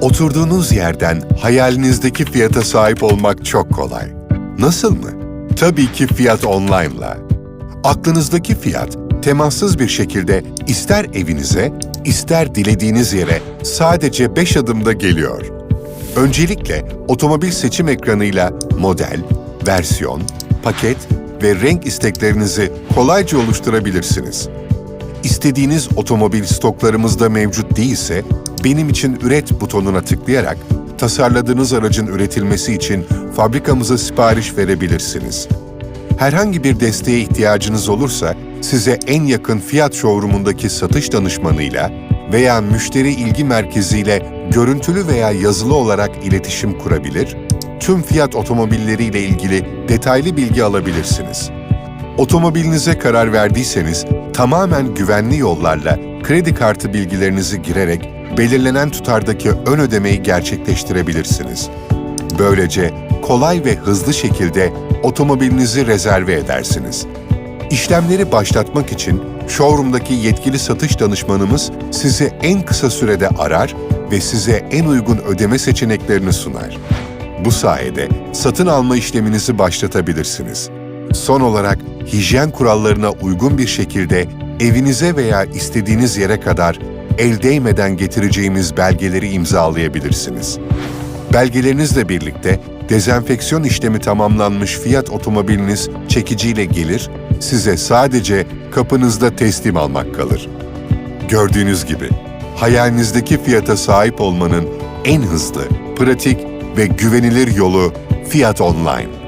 Oturduğunuz yerden hayalinizdeki fiyata sahip olmak çok kolay. Nasıl mı? Tabii ki Fiyat Online'la. Aklınızdaki fiyat temassız bir şekilde ister evinize, ister dilediğiniz yere sadece 5 adımda geliyor. Öncelikle otomobil seçim ekranıyla model, versiyon, paket ve renk isteklerinizi kolayca oluşturabilirsiniz. İstediğiniz otomobil stoklarımızda mevcut değilse, benim için üret butonuna tıklayarak tasarladığınız aracın üretilmesi için fabrikamıza sipariş verebilirsiniz. Herhangi bir desteğe ihtiyacınız olursa size en yakın fiyat showroomundaki satış danışmanıyla veya müşteri ilgi merkeziyle görüntülü veya yazılı olarak iletişim kurabilir, tüm fiyat otomobilleriyle ilgili detaylı bilgi alabilirsiniz. Otomobilinize karar verdiyseniz tamamen güvenli yollarla kredi kartı bilgilerinizi girerek belirlenen tutardaki ön ödemeyi gerçekleştirebilirsiniz. Böylece kolay ve hızlı şekilde otomobilinizi rezerve edersiniz. İşlemleri başlatmak için showroom'daki yetkili satış danışmanımız sizi en kısa sürede arar ve size en uygun ödeme seçeneklerini sunar. Bu sayede satın alma işleminizi başlatabilirsiniz. Son olarak hijyen kurallarına uygun bir şekilde evinize veya istediğiniz yere kadar el değmeden getireceğimiz belgeleri imzalayabilirsiniz. Belgelerinizle birlikte dezenfeksiyon işlemi tamamlanmış Fiat otomobiliniz çekiciyle gelir, size sadece kapınızda teslim almak kalır. Gördüğünüz gibi hayalinizdeki fiyata sahip olmanın en hızlı, pratik ve güvenilir yolu Fiat Online.